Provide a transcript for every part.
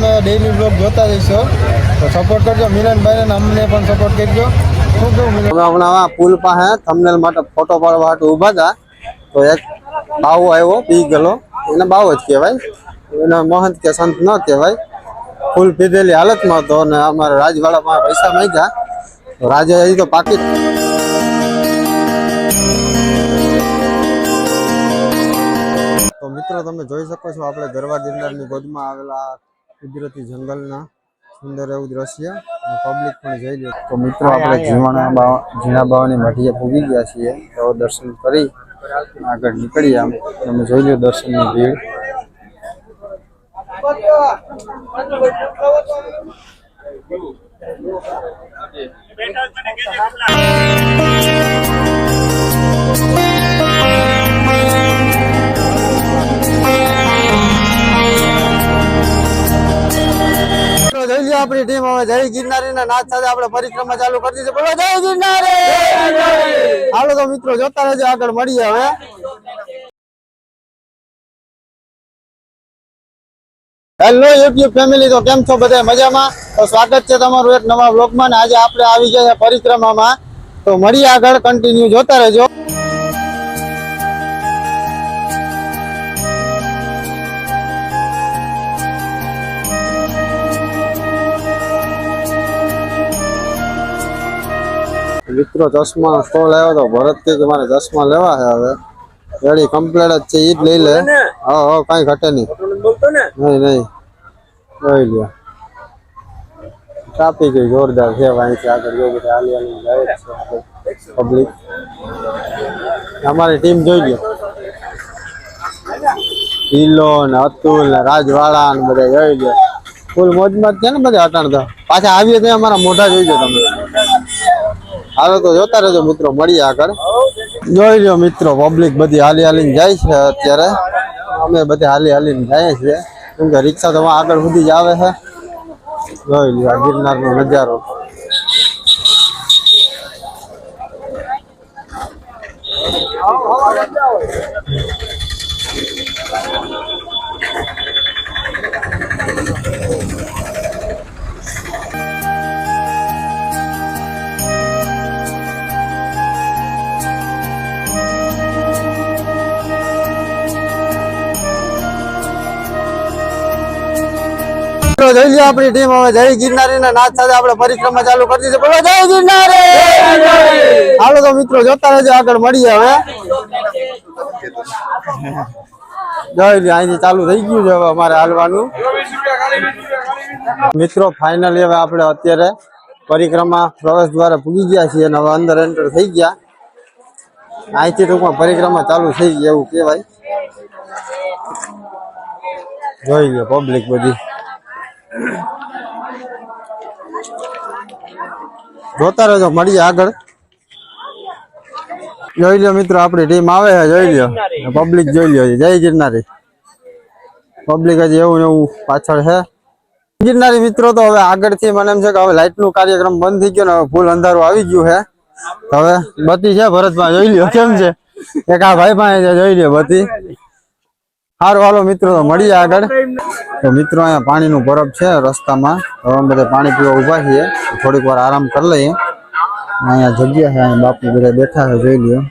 અમે daily blog જોતા રહીશું. તો સપોર્ટ કરજો. મિલનભાઈને અમને પણ સપોર્ટ કરજો. શું કહું હમણાં આ પુલ પાસે થંબનેલ માટે ફોટો પાડવા માટે ઊભા હતા. તો એક બાવો આવ્યો, પી ગયેલો. એને બાવો જ કહેવાય. એને મહંત કે સંત ન કહેવાય. ફૂલ પીધેલી હાલતમાં હતો અને અમારા રાજવાડામાં પૈસા માંગ્યા. રાજે હજી તો પાકી તો મિત્રો, તમે જોઈ શકો છો, આપણે ગરવા ગિરનારની ગોદમાં આવેલા કુદરતી જંગલના સુંદર એવું દ્રશ્ય પબ્લિક પણ જઈ લે તો મિત્રો આપણે ઝીણા બાવા ઝીણા બાવાની મઢીએ પૂગી ગયા છીએ. તો દર્શન કરી આગળ નીકળી આમ. તમે જોઈ લો દર્શનની ભીડ. મિત્રો આપણી ટીમ હવે જય ગિરનારી ના નાચ સાથે આપણે પરિક્રમા ચાલુ કરી છે. બોલો જય ગિરનારી! હાલો તો મિત્રો જોતા રહેજો આગળ મળીએ હવે. હેલો યુટ્યુબ ફેમિલી તો કેમ છો બધા મજામાં? તો સ્વાગત છે તમારું એક નવા બ્લોગમાં ને આજે આપણે આવી ગયા પરિક્રમામાં. તો મળીએ આગળ કન્ટિન્યુ જોતા રહેજો. મિત્રો ચશ્મા સ્ટોલ આવ્યો તો ભરત કે મારે ચશ્મા લેવા છે હવે. રેડી કમ્પ્લેટ જ છે ઈ જ લઈ લે. હા હા કાંઈ ઘટે નહીં. નહીં નહીં. લઈ લે ટ્રાફિક જોરદાર છે અહીંથી આગળ જો બધા હાલી હાલી જાય છે પબ્લિક અમારી ટીમ જોઈ લ્યો. હિલો ને અતુલ ને રાજવાળા ને બધા જોઈ લ્યો. ફૂલ મોજમાં છે ને બધા અટાણ તો પાછા આવીએ તો અમારા મોઢા જોઈજો તમે. હાલો તો જોતા રહેજો મિત્રો, મળીએ આગળ. જોઈ લ્યો મિત્રો પબ્લિક બધી હાલી હાલીને જાય છે અત્યારે. અમે બધી હાલી હાલીને જઈએ છીએ. કેમ કે રિક્ષા તો આગળ સુધી જ આવે છે. જોઈ લ્યો આ ગિરનારનો નજારો. Thank જોઈ લ્યો આપણી ટીમ હવે જય ગિરનારી ના નાચ સાથે આપણે પરિક્રમા ચાલુ કરી દીધી બોલો જય ગિરનારી! હાલો તો મિત્રો જોતા રહેજો આગળ મળીએ હવે. જોઈ લ્યો અહીંથી ચાલુ થઈ ગયું છે હવે અમારે હાલવાનું. મિત્રો ફાઇનલી હવે આપણે અત્યારે પરિક્રમા પ્રવેશ દ્વારા પૂગી ગયા છીએ અને હવે અંદર એન્ટર થઈ ગયા. અહીંથી ટૂંકમાં પરિક્રમા ચાલુ થઈ ગઈ એવું કહેવાય. જોઈ લ્યો પબ્લિક બધી. જોતા રહેજો મળીએ આગળ. જોઈ લ્યો મિત્રો, આપણી ટીમ આવે છે, જોઈ લ્યો. પબ્લિક જોઈ લ્યો, જય ગિરનારી. પબ્લિક હજી એવું એવું પાછળ છે. ગિરનારી મિત્રો, તો હવે આગળથી મને એમ છે કે હવે લાઇટનું કાર્યક્રમ બંધ થઈ ગયો ને હવે ફૂલ અંધારું આવી ગયું છે. હવે બતી છે ભરતમાં જોઈ લ્યો, કેમ છે? એક આ ભાઈ પાસે જોઈ લ્યો બત્તી. સારું હાલો મિત્રો તો મળીએ આગળ. તો મિત્રો અહીંયા પાણીનું બરફ છે રસ્તામાં. હવે અમે બધા પાણી પીવા ઊભા છીએ. થોડીક વાર આરામ કરી લઈએ. અહીંયા જગ્યા છે, અહીંયા બાપુ બધા બેઠા છે, જોઈ લ્યો.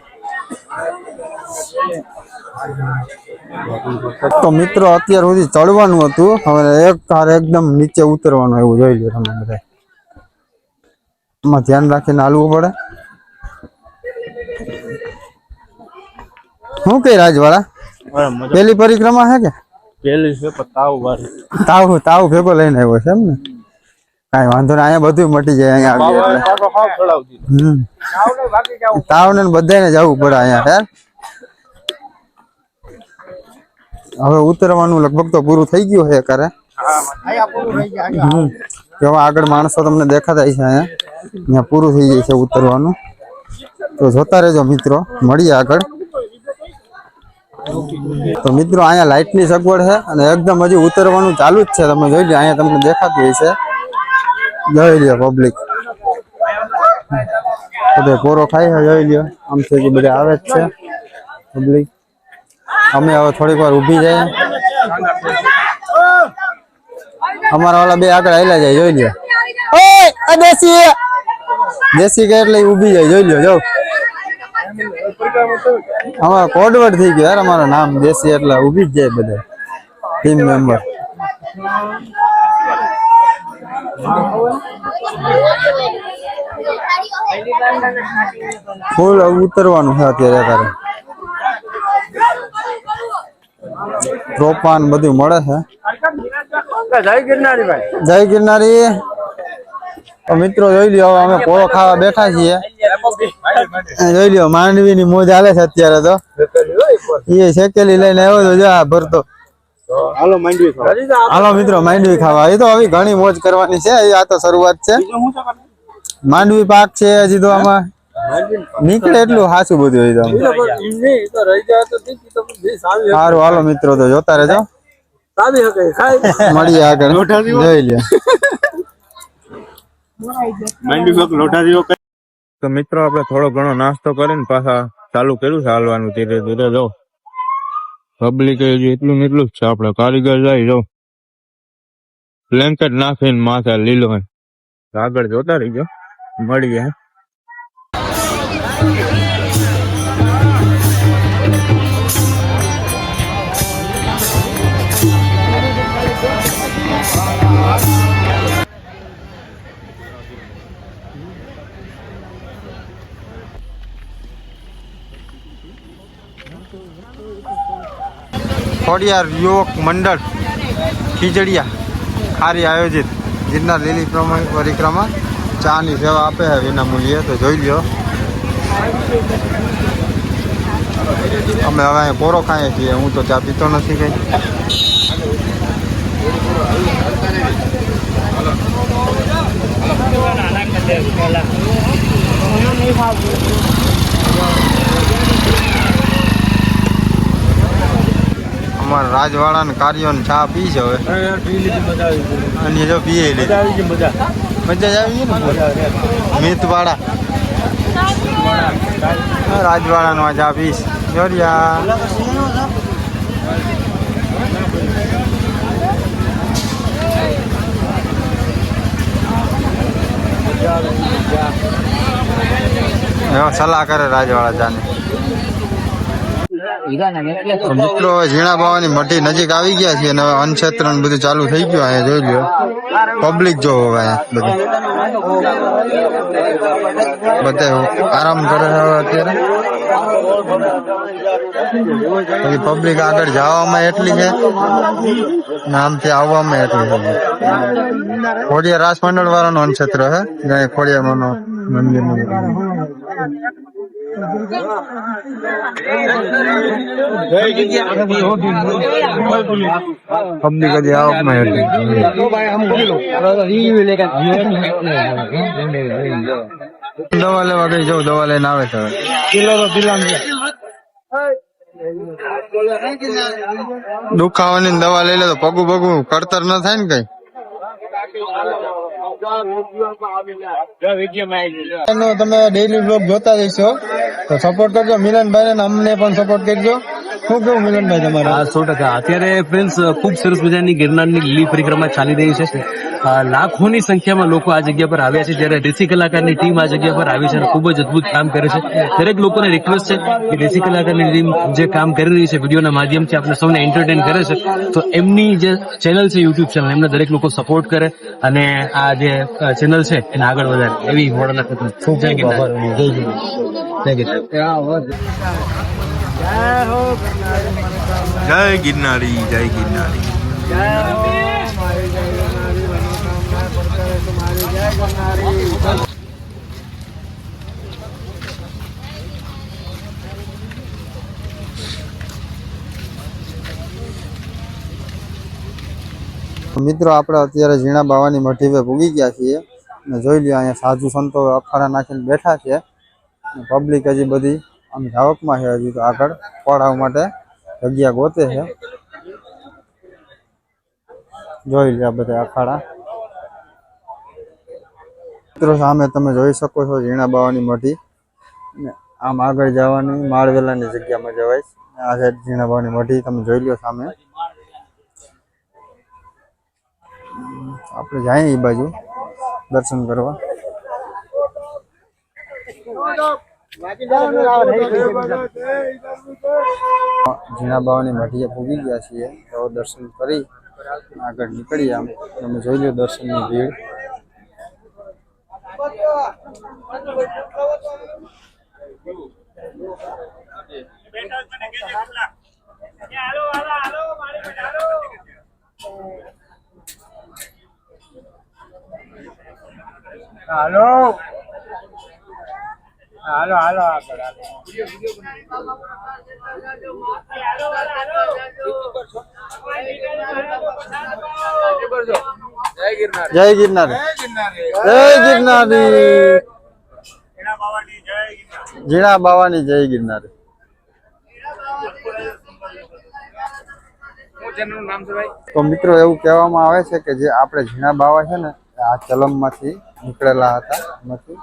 તો મિત્રો અત્યાર સુધી ચડવાનું હતું. હવે એક કાર એકદમ નીચે ઉતરવાનું એવું જોઈ લ્યો તમે બધા. એમાં ધ્યાન રાખીને હાલવું પડે. શું કઈ રાજવાળા? પેલી પરિક્રમા છે કે? પેલી છે પણ તાવ વાળી તાવ તાવ ભેગો લઈને આવ્યો છે એમ ને? કાંઈ વાંધો નહીં અહીંયા બધું મટી જાય અહીંયા આવી એટલે. તાવ ને બધાને જવું પડે અહીંયા હે? હવે ઉતરવાનું લગભગ તો પૂરું થઈ ગયું છે કરે હમ. હવે આગળ માણસો તમને દેખાતા છે અહીંયા. અહીંયા પૂરું થઈ જાય છે ઉતરવાનું. તો જોતા રહેજો મિત્રો મળીએ આગળ. તો મિત્રો, અહીંયા લાઇટની સગવડ છે અને એકદમ હજી ઉતરવાનું ચાલુ જ છે. તમે જોઈ લો, અહીંયા તમને દેખાતું છે. જોઈ લ્યો પબ્લિક બધે પોરો ખાય છે, જોઈ લ્યો છે હજી બધા આવે જ છે પબ્લિક અમે હવે થોડીક વાર ઊભી જઈએ. અમારા વાળા બે આગળ આવેલા જાય, જોઈ લ્યો દેશી દેશી કે એટલે ઊભી જાય, જોઈ લ્યો જો. અમારા કોડવર્ડ થઈ ગયો યાર અમારું નામ દેશી એટલે ઊભી જ જાય બધા. ટીમ મેમ્બર ફૂલ ઉતરવાનું છે અત્યારે તારે. પ્રોપાન બધું મળે છે. જય ગિરનારી ભાઈ. જય ગિરનારી. મિત્રો જોઈ લ્યો હવે અમે પોળો ખાવા બેઠા છીએ. જોઈ લ્યો માંડવી ની મોજ હાલે છે અત્યારે તો. એ શેકેલી લઈને આવ્યો તો જો આ ભરતો. હાલો માંડવી હાલો મિત્રો માંડવી ખાવા. એ તો હવે ઘણી મોજ કરવાની છે આ તો શરૂઆત છે. માંડવી પાક છે હજી તો આમાં. નીકળે એટલું સાચું બધું હોય તો. સારું હાલો મિત્રો તો જોતા રહેજો. મળીએ આગળ. જોઈ લે માંડવી તો મિત્રો, આપણે થોડો ઘણો નાસ્તો કરીને પાછા ચાલુ કર્યું છે હાલવાનું ધીરે ધીરે. જો પબ્લિક એટલું ને એટલું જ છે. આપણે કારીગર જાય, જો. બ્લેન્કેટ નાખીને માથે લીલો આગળ જોતા રહીજો. મળીએ. ખોડિયાર યુવક મંડળ ખીજડીયા ખારી આયોજિત. ગિરનાર લીલી પરિક્રમા. ચાની સેવા આપે છે, વિના મૂલ્યે. તો જોઈ લ્યો. અમે હવે અહીંયા કોરો ખાઈએ છીએ. હું તો ચા પીતો નથી કઈ. અમારા રાજવાળાના કાર્યોને ચા પી છે હવે. અને જો પીએ મજા આવી ને મિતવાડા રાજવાડાનો નો ચા પીશ. જોરિયા. સલાહ કરે રાજવાડા ચાની. તો મિત્રો હવે ઝીણા બાવાની મઠી નજીક આવી ગયા છે અને હવે અન્નક્ષેત્ર ને બધું ચાલુ થઈ ગયું અહીંયા જોઈ લ્યો. પબ્લિક જો હવે અહીંયા બધું. બધે આરામ કરે છે હવે અત્યારે. પછી પબ્લિક આગળ જવામાં એટલી છે. ને આમથી આવવામાં એટલી છે. ખોડિયા રાસ મંડળ વાળાનો અન્નક્ષેત્ર છે. ખોડિયા મંદિર પબ્લિક હજી આવકમાં એટલી દવા લેવા ગઈ જવું દવા લઈને આવે છે હવે દુખાવાની દવા લઈ લે તો પગું પગું કરતર ન થાય ને કઈ. તમે ડેઈલી બ્લોગ જોતા જઈશો તો સપોર્ટ કરજો. મિલનભાઈ ને અમને પણ સપોર્ટ કરજો. શું કેવું મિલનભાઈ તમારા. સો ટકા. અત્યારે ફ્રેન્ડ્સ ખૂબ સરસ મજાની ગિરનારની લીલી પરિક્રમા ચાલી રહી છે. લાખોની સંખ્યામાં લોકો આ જગ્યા પર આવ્યા છે. જ્યારે દેશી કલાકારની ટીમ આ જગ્યા પર આવી છે અને ખૂબ જ અદભુત કામ કરે છે. દરેક લોકોને રિક્વેસ્ટ છે કે દેશી કલાકારની ટીમ જે કામ કરી રહી છે વિડીયોના માધ્યમથી આપણે સૌને એન્ટરટેન કરે છે. તો એમની જે ચેનલ છે યુટ્યુબ ચેનલ એમને દરેક લોકો સપોર્ટ કરે અને આ જે ચેનલ છે એને આગળ વધારે. એવી મોડલ ખૂબ જય ગિરનાર. જય. જય ગિરનારી, જય ગિરનારી. મિત્રો, આપણે અત્યારે ઝીણા બાવાની મઠીવે ભૂગી ગયા છીએ ને જોઈ લ્યો, અહીંયા સાધુ સંતો અખાડા નાખીને બેઠા છે. પબ્લિક હજી બધી આમ જાવકમાં છે હજી તો આગળ, પડાવ માટે જગ્યા ગોતે છે. જોઈ લે બધા અખાડા. મિત્રો સામે તમે જોઈ શકો છો ઝીણા બાવાની મઢી. આમ આગળ જવાની માળવેલાની જગ્યામાં જવાય. આ સાઈડ ઝીણા બાવાની મઢી, તમે જોઈ લો સામે. આપણે જાય એ બાજુ દર્શન કરવા. ઝીણા બાવાની મઢીએ પૂગી ગયા છીએ, તો દર્શન કરી આગળ નીકળીએ આમ. તમે જોઈ લો દર્શનની ભીડ. હાલો. હાલો હાલો જય ગિરનાર. જય ગિરનારી. ઝીણા બાવાની જય ગિરનારી. તો મિત્રો એવું કહેવામાં આવે છે કે જે આપણે ઝીણા બાવા છે ને, આ ચલમમાંથી નીકળેલા હતા, એમાંથી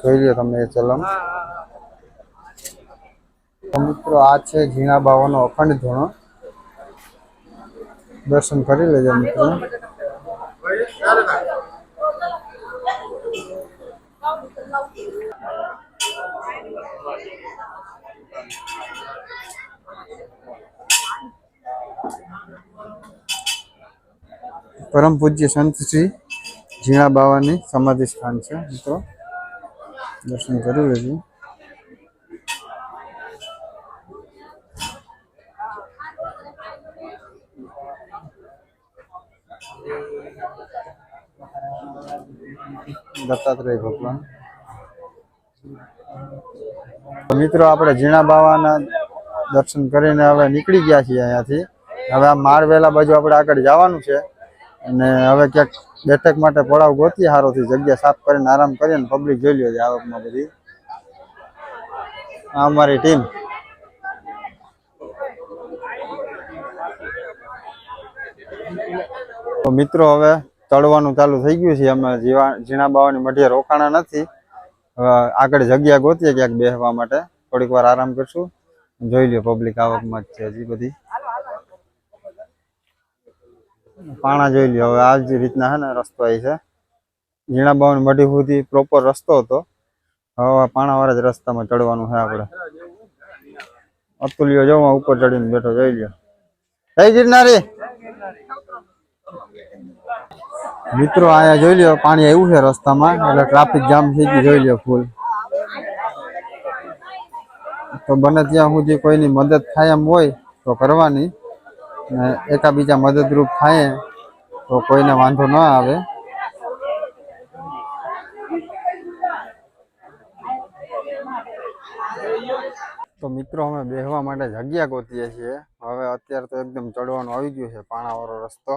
જોઈ લો તમે એ ચલમ મિત્રો, આ છે ઝીણા બાવાનો અખંડ ધૂણો દર્શન કરી લેજો મિત્રો. પરમ પૂજ્ય સંત શ્રી ઝીણા બાવાની સમાધિ સ્થાન છે, મિત્રો. દર્શન કરી લેજો દત્તાત્રેય ભગવાન. મિત્રો, આપણે ઝીણા બાવાના દર્શન કરીને હવે નીકળી ગયા છીએ અહીંયાથી. હવે આ માળવેલા બાજુ આપણે આગળ જવાનું છે. અને હવે ક્યાંક બેઠક માટે પડાવ ગોતી સારોથી જગ્યા સાફ કરીને આરામ કરીને પબ્લિક જોઈ લ્યો છે આવકમાં બધી. આ અમારી ટીમ તો મિત્રો હવે ચડવાનું ચાલુ થઈ ગયું છે. અમે જીવા ઝીણા બાવાની મઢીએ રોકાણા નથી. હવે આગળ જગ્યા ગોતીએ ક્યાંક બેસવા માટે. થોડીક વાર આરામ કરશું. જોઈ લ્યો પબ્લિક આવકમાં જ છે હજી બધી. પાણા જોઈ લ્યો. હવે આ જ રીતના છે ને રસ્તો આવી છે. ઝીણા બાવન મઢી સુધી પ્રોપર રસ્તો હતો. હવે પાણાવાળા જ રસ્તામાં ચડવાનું છે આપણે. અતુલ્યો જો ઉપર ચડીને બેઠો, જોઈ લ્યો. જય ગિરનારી. મિત્રો, અહીંયા જોઈ લ્યો, પાણી આવ્યું છે રસ્તામાં. એટલે ટ્રાફિક જામ થઈ ગયું, જોઈ લ્યો ફૂલ તો બને ત્યાં સુધી કોઈની મદદ થાય એમ હોય, તો કરવાની. ને એકાબીજા મદદરૂપ થાય તો કોઈને વાંધો ન આવે. તો મિત્રો, અમે બેસવા માટે જગ્યા ગોતીએ છીએ. હવે અત્યારે તો એકદમ ચડવાનું આવી ગયું છે, પાણાવાળો રસ્તો.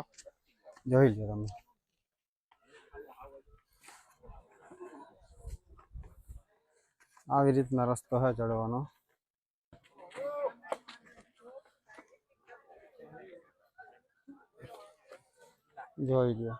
જોઈ લો તમે. આવી રીતના રસ્તો છે ચડવાનો. જોઈ લો